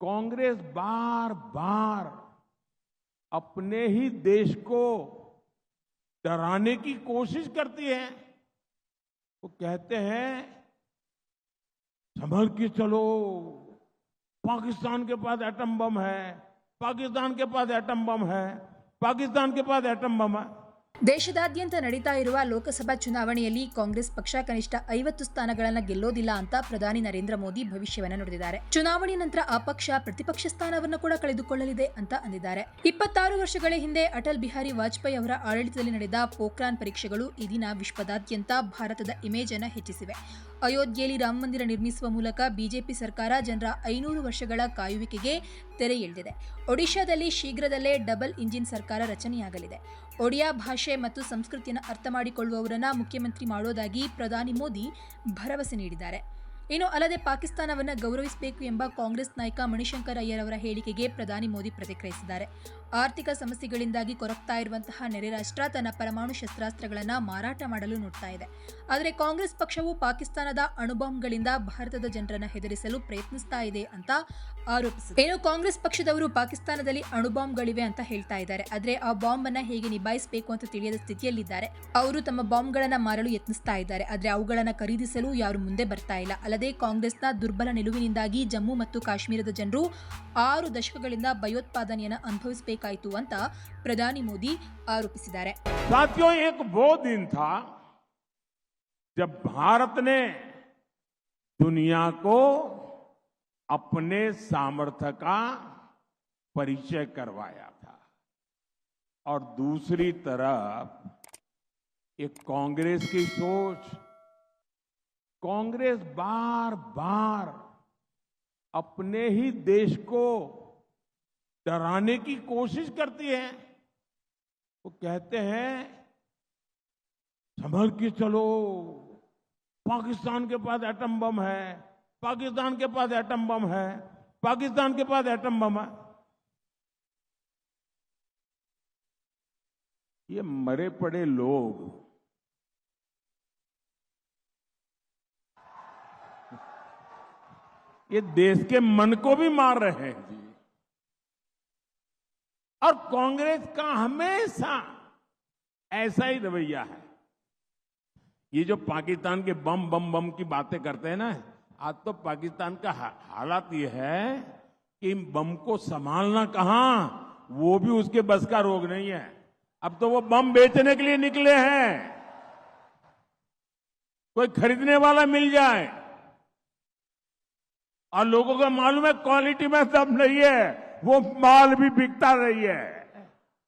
कांग्रेस बार बार अपने ही देश को डराने की कोशिश करती है। वो कहते हैं, संभल के चलो। पाकिस्तान के पास एटम बम है, पाकिस्तान के पास एटम बम है, पाकिस्तान के पास एटम बम है। ದೇಶದಾದ್ಯಂತ ನಡೀತಾ ಇರುವ ಲೋಕಸಭಾ ಚುನಾವಣೆಯಲ್ಲಿ ಕಾಂಗ್ರೆಸ್ ಪಕ್ಷ ಕನಿಷ್ಠ ಐವತ್ತು ಸ್ಥಾನಗಳನ್ನು ಗೆಲ್ಲೋದಿಲ್ಲ ಅಂತ ಪ್ರಧಾನಿ ನರೇಂದ್ರ ಮೋದಿ ಭವಿಷ್ಯವನ್ನು ನುಡಿದಿದ್ದಾರೆ. ಚುನಾವಣೆ ನಂತರ ಆ ಪಕ್ಷ ಪ್ರತಿಪಕ್ಷ ಸ್ಥಾನವನ್ನು ಕೂಡ ಕಳೆದುಕೊಳ್ಳಲಿದೆ ಅಂತ ಅಂದಿದ್ದಾರೆ. ಇಪ್ಪತ್ತಾರು ವರ್ಷಗಳ ಹಿಂದೆ ಅಟಲ್ ಬಿಹಾರಿ ವಾಜಪೇಯಿ ಅವರ ಆಡಳಿತದಲ್ಲಿ ನಡೆದ ಪೋಖ್ರಾನ್ ಪರೀಕ್ಷೆಗಳು ಈ ದಿನ ವಿಶ್ವದಾದ್ಯಂತ ಭಾರತದ ಇಮೇಜ್ ಅನ್ನು ಹೆಚ್ಚಿಸಿವೆ. ಅಯೋಧ್ಯೆಯಲ್ಲಿ ರಾಮ ಮಂದಿರ ನಿರ್ಮಿಸುವ ಮೂಲಕ ಬಿಜೆಪಿ ಸರ್ಕಾರ ಜನರ ಐನೂರು ವರ್ಷಗಳ ಕಾಯುವಿಕೆಗೆ ತೆರೆ ಎಳೆದಿದೆ. ಒಡಿಶಾದಲ್ಲಿ ಶೀಘ್ರದಲ್ಲೇ ಡಬಲ್ ಇಂಜಿನ್ ಸರ್ಕಾರ ರಚನೆಯಾಗಲಿದೆ. ಒಡಿಯಾ ಭಾಷೆ ಮತ್ತು ಸಂಸ್ಕೃತಿಯನ್ನು ಅರ್ಥ ಮಾಡಿಕೊಳ್ಳುವವರನ್ನ ಮುಖ್ಯಮಂತ್ರಿ ಮಾಡೋದಾಗಿ ಪ್ರಧಾನಿ ಮೋದಿ ಭರವಸೆ ನೀಡಿದ್ದಾರೆ. ಇನ್ನು ಅಲ್ಲದೆ ಪಾಕಿಸ್ತಾನವನ್ನು ಗೌರವಿಸಬೇಕು ಎಂಬ ಕಾಂಗ್ರೆಸ್ ನಾಯಕ ಮಣಿಶಂಕರ್ ಅಯ್ಯರ್ ಅವರ ಹೇಳಿಕೆಗೆ ಪ್ರಧಾನಿ ಮೋದಿ ಪ್ರತಿಕ್ರಿಯಿಸಿದ್ದಾರೆ. ಆರ್ಥಿಕ ಸಮಸ್ಯೆಗಳಿಂದಾಗಿ ಕೊರಗ್ತಾ ಇರುವಂತಹ ನೆರೆ ರಾಷ್ಟ್ರ ತನ್ನ ಪರಮಾಣು ಶಸ್ತ್ರಾಸ್ತ್ರಗಳನ್ನು ಮಾರಾಟ ಮಾಡಲು ನೋಡ್ತಾ ಇದೆ. ಆದರೆ ಕಾಂಗ್ರೆಸ್ ಪಕ್ಷವು ಪಾಕಿಸ್ತಾನದ ಅಣುಬಾಂಬ್ಗಳಿಂದ ಭಾರತದ ಜನರನ್ನು ಹೆದರಿಸಲು ಪ್ರಯತ್ನಿಸ್ತಾ ಇದೆ ಅಂತ ಆರೋಪಿಸಿದೆ. ಏನು ಕಾಂಗ್ರೆಸ್ ಪಕ್ಷದವರು ಪಾಕಿಸ್ತಾನದಲ್ಲಿ ಅಣುಬಾಂಬ್ಗಳಿವೆ ಅಂತ ಹೇಳ್ತಾ ಇದ್ದಾರೆ. ಆದರೆ ಆ ಬಾಂಬ್ ಅನ್ನು ಹೇಗೆ ನಿಭಾಯಿಸಬೇಕು ಅಂತ ತಿಳಿಯದ ಸ್ಥಿತಿಯಲ್ಲಿದ್ದಾರೆ. ಅವರು ತಮ್ಮ ಬಾಂಬ್ಗಳನ್ನು ಮಾರಲು ಯತ್ನಿಸ್ತಾ ಇದ್ದಾರೆ. ಆದರೆ ಅವುಗಳನ್ನು ಖರೀದಿಸಲು ಯಾರು ಮುಂದೆ ಬರ್ತಾ ಇಲ್ಲ. ಅಲ್ಲದೆ ಕಾಂಗ್ರೆಸ್ನ ದುರ್ಬಲ ನಿಲುವಿನಿಂದಾಗಿ ಜಮ್ಮು ಮತ್ತು ಕಾಶ್ಮೀರದ ಜನರು ಆರು ದಶಕಗಳಿಂದ ಭಯೋತ್ಪಾದನೆಯನ್ನ ಅನುಭವಿಸಬೇಕಾಯಿತು ಅಂತ ಪ್ರಧಾನಿ ಮೋದಿ ಆರೋಪಿಸಿದ್ದಾರೆ साथियों एक वो दिन था जब भारत ने दुनिया को अपने सामर्थ्य का परिचय करवाया था और दूसरी तरफ एक कांग्रेस की सोच कांग्रेस बार बार अपने ही देश को डराने की कोशिश करती है। वो कहते हैं, संभल के चलो। पाकिस्तान के पास एटम बम है। पाकिस्तान के पास एटम बम है। पाकिस्तान के पास एटम बम है। ये मरे पड़े लोग ये देश के मन को भी मार रहे हैं। जी। और कांग्रेस का हमेशा ऐसा ही रवैया है। ये जो पाकिस्तान के बम बम बम की बातें करते हैं ना आज तो पाकिस्तान का हालात ये है कि इन बम को संभालना कहा वो भी उसके बस का रोग नहीं है। अब तो वो बम बेचने के लिए निकले हैं। कोई खरीदने वाला मिल जाए। और लोगों को मालूम है क्वालिटी में सब नहीं है, वो माल भी बिकता नहीं है।